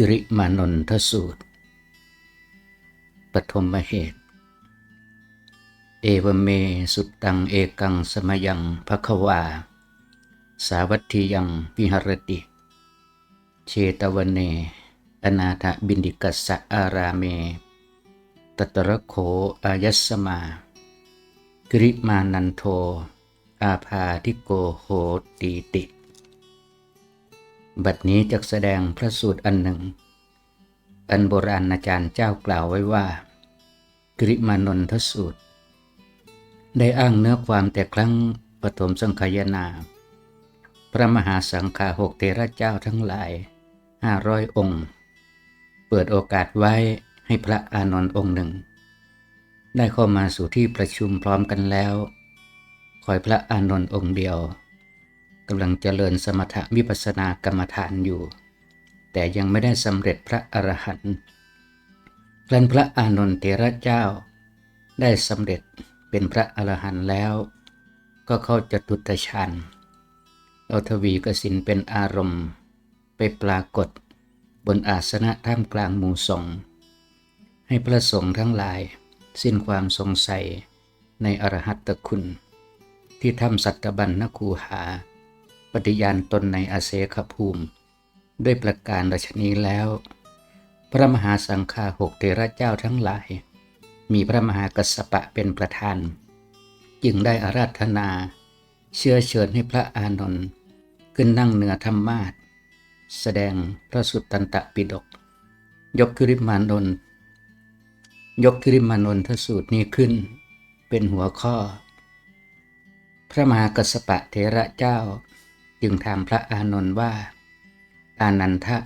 กิริมานนทสูตร ปฐมเหตุ เอวเมสุตตังเอกังสมยังภควา สาวัตถียังวิหรติ เชตวันเน อนาถบินดิกัสะอาราเม ตตระโขอายัสมากิริมานันโท อาภาทิโกโหตีติ บัดนี้จะแสดงพระสูตรอันหนึ่ง อันโบราณอาจารย์เจ้ากล่าวไว้ว่า กริมานนทสูตร ได้อ้างเนื้อความแต่ครั้งปฐมสังขยนา พระมหาสังฆาหกเทระเจ้าทั้งหลายห้าร้อยองค์ เปิดโอกาสไว้ให้พระอานนท์องค์หนึ่ง ได้เข้ามาสู่ที่ประชุมพร้อมกันแล้ว คอยพระอานนท์องค์เดียว กำลังเจริญสมถะวิปัสสนากรรมฐานอยู่ แต่ยังไม่ได้สำเร็จพระอรหันต์ครั้นพระอานนท์เถระเจ้า ได้สำเร็จเป็นพระอรหันต์แล้ว ก็เข้าจตุตฌานเอาทวีกสินเป็นอารมณ์ ไปปรากฏบนอาสนะท่ามกลางหมู่สงฆ์ให้พระสงฆ์ทั้งหลาย สิ้นความสงสัยในอรหัตตคุณ ที่ทำสัตบัญนคูหา ฏิญาณตนในอาเสขภูมิ ด้วยประการราชนีแล้ว พระมหาสังฆาหกเทระเจ้าทั้งหลาย มีพระมหากัสปะเป็นประธาน จึงได้อาราธนา เชื้อเชิญให้พระอานนท์ขึ้นนั่งเหนือธรรมาสแสดงพระสุตตันตปิฎกยกคริมานนท์ยกคริมานนทสูตรนี้ขึ้น เป็นหัวข้อ พระมหากัสปะเทระเจ้า จึงถามพระอานนท์ว่าอานันทะ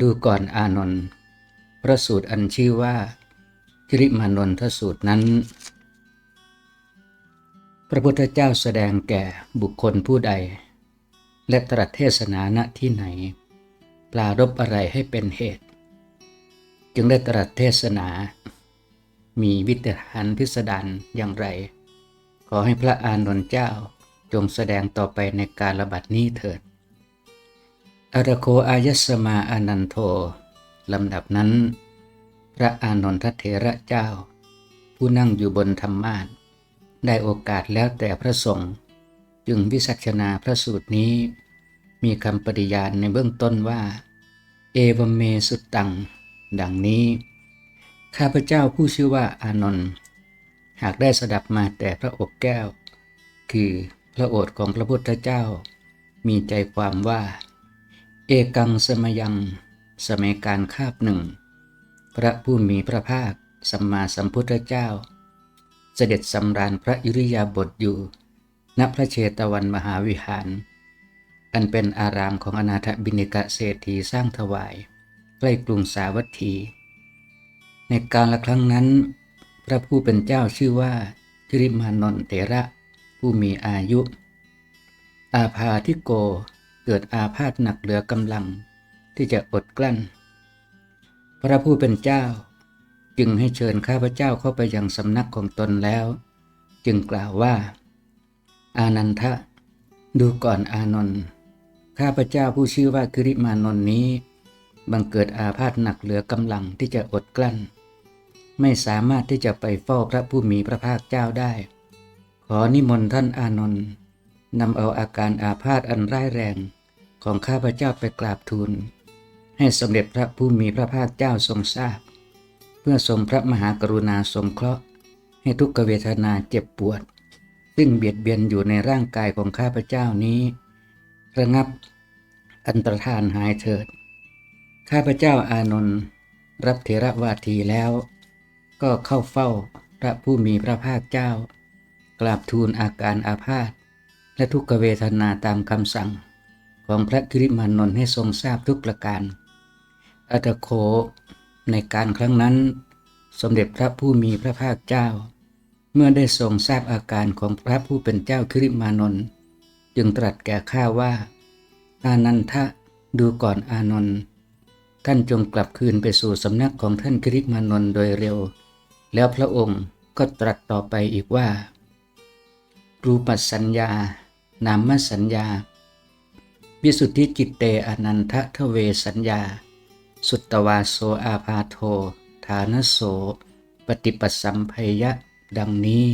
ดูก่อนอานนท์พระสูตรอันชื่อว่าคิริมานนทสูตรนั้น พระพุทธเจ้าแสดงแก่บุคคลผู้ใด และตรัสเทศนาณที่ไหน ปลารบอะไรให้เป็นเหตุ จึงได้ตรัสเทศนา มีวิตฐานพิสดารอย่างไร ขอให้พระอานนท์เจ้า จงแสดงต่อไปในการระบัดนี้เถิดอรโคอายสมาอานันโทลำดับนั้น พระอานนทเถระเจ้า ผู้นั่งอยู่บนธรรมาสได้โอกาสแล้วแต่พระสงฆ์จึงวิสัชนาพระสูตรนี้ มีคำปฏิญาณในเบื้องต้นว่า เอวเมสุตตัง ดังนี้ ข้าพเจ้าผู้ชื่อว่าอานนท์หากได้สดับมาแต่พระอกแก้ว คือ พระโอษฐ์ของพระพุทธเจ้า มีใจความว่า เอกังสมยังสมัยการคาบหนึ่ง พระผู้มีพระภาคสัมมาสัมพุทธเจ้า เสด็จสำราญพระอิริยาบถอยู่ ณพระเชตวันมหาวิหาร อันเป็นอารามของอนาถบิณิกะเศรษฐีสร้างถวาย ใกล้กรุงสาวัตถี ในการละครั้งนั้น พระผู้เป็นเจ้าชื่อว่าจิริมานนเตระ ผู้มีอายุ อาภาทิโกเกิดอาพาธหนักเหลือกำลังที่จะอดกลั้น พระผู้เป็นเจ้า จึงให้เชิญข้าพเจ้าเข้าไปยังสำนักของตนแล้ว จึงกล่าวว่า อานันทะ ดูก่อนอานนท์ข้าพเจ้าผู้ชื่อว่ากิริมานนท์นี้ บังเกิดอาพาธหนักเหลือกำลังที่จะอดกลั้น ไม่สามารถที่จะไปเฝ้าพระผู้มีพระภาคเจ้าได้ อนิมนต์ท่านอานนท์นำเอาอาการอาพาธอันร้ายแรงของข้าพเจ้าไปกราบทูล ให้สมเด็จพระผู้มีพระภาคเจ้าทรงทราบ เพื่อทรงพระมหากรุณาสงเคราะห์ ให้ทุกขเวทนาเจ็บปวด ซึ่งเบียดเบียนอยู่ในร่างกายของข้าพเจ้านี้ ระงับอันตรธานหายเถิด ข้าพเจ้าอานนท์รับเทระวาทีแล้ว ก็เข้าเฝ้าพระผู้มีพระภาคเจ้า กราบทูลอาการอาพาธและทุกขเวทนาตามคำสั่ง ของพระกิริมานนท์ให้ทรงทราบทุกประการ อัตโคในการครั้งนั้น สมเด็จพระผู้มีพระภาคเจ้า เมื่อได้ทรงทราบอาการของพระผู้เป็นเจ้าคิริมานนท์จึงตรัสแก่ข้าว่า อานันทะดูก่อนอานนท์ท่านจงกลับคืนไปสู่สำนักของท่านคิริมานนท์โดยเร็ว แล้วพระองค์ก็ตรัสต่อไปอีกว่า รูปสัญญา นามสัญญา วิสุทธิจิตเตอนันททเวสัญญา สุตตวาโสอาพาโท ฐานโส ปฏิปสสัมภัยยะ ดังนี้